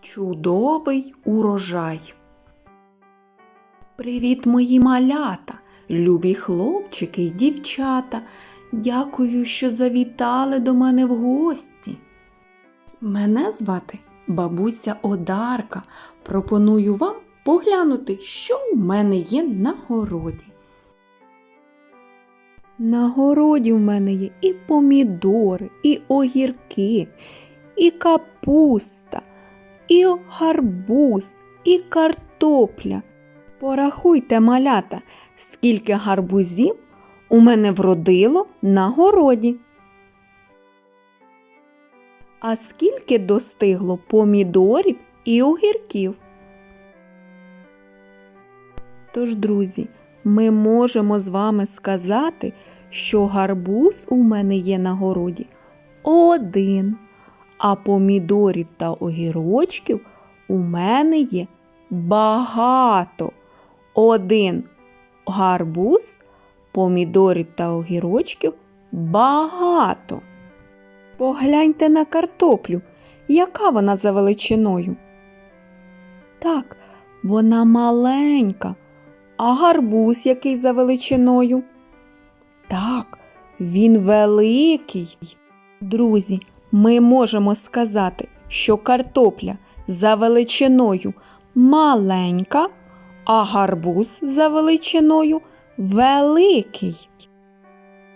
Чудовий урожай. Привіт, мої малята, любі хлопчики й дівчата. Дякую, що завітали до мене в гості. Мене звати бабуся Одарка. Пропоную вам поглянути, що у мене є на городі. На городі в мене є і помідори, і огірки, і капуста, і гарбуз, і картопля. Порахуйте, малята, скільки гарбузів у мене вродило на городі. А скільки достигло помідорів і огірків? Тож, друзі, ми можемо з вами сказати, що гарбуз у мене є на городі один, а помідорів та огірочків у мене є багато. Один гарбуз, помідорів та огірочків багато. Погляньте на картоплю, яка вона за величиною. Так, вона маленька, а гарбуз який за величиною. Так, він великий. Друзі, ми можемо сказати, що картопля за величиною маленька, а гарбуз за величиною великий.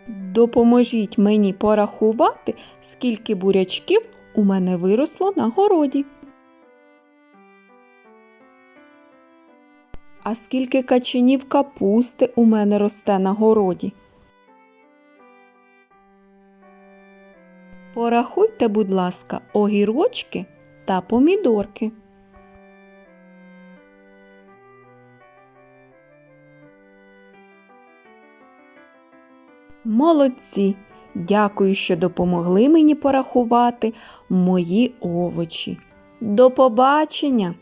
Допоможіть мені порахувати, скільки бурячків у мене виросло на городі. А скільки качанів капусти у мене росте на городі? Порахуйте, будь ласка, огірочки та помідорки. Молодці! Дякую, що допомогли мені порахувати мої овочі. До побачення!